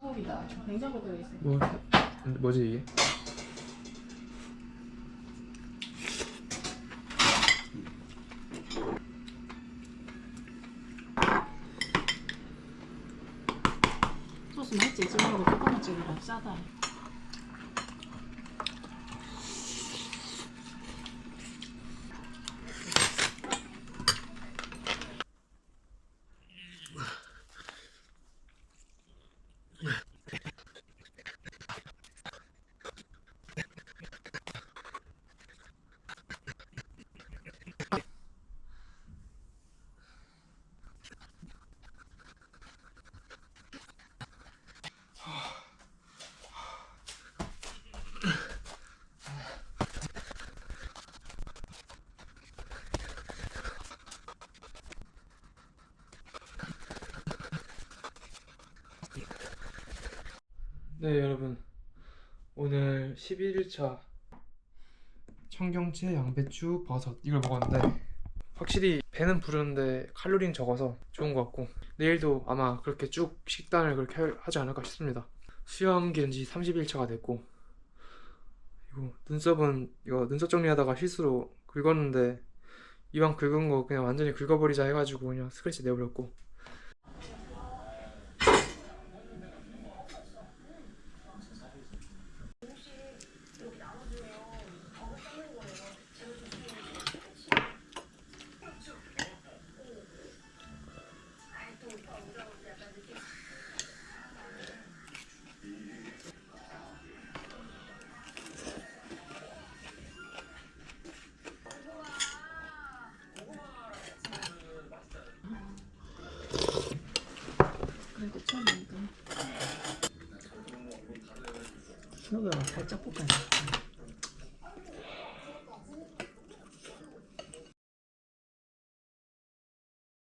소고기다. 냉장고 들어있어요. 뭐 뭐지 이게? 소스 맛있지? 지금으로 코코넛집이라 싸다. 네 여러분. 오늘 11일차 청경채, 양배추, 버섯 이걸 먹었는데 확실히 배는 부르는데 칼로리는 적어서 좋은 것 같고 내일도 아마 그렇게 쭉 식단을 그렇게 할- 하지 않을까 싶습니다. 수염 기른 지 30일차가 됐고 이거 눈썹은 이거 눈썹 정리하다가 실수로 긁었는데 이왕 긁은 거 그냥 완전히 긁어버리자 해가지고 그냥 스크래치 내버렸고 그래도 처음이니까. 소고기가 살짝 볶아야 돼.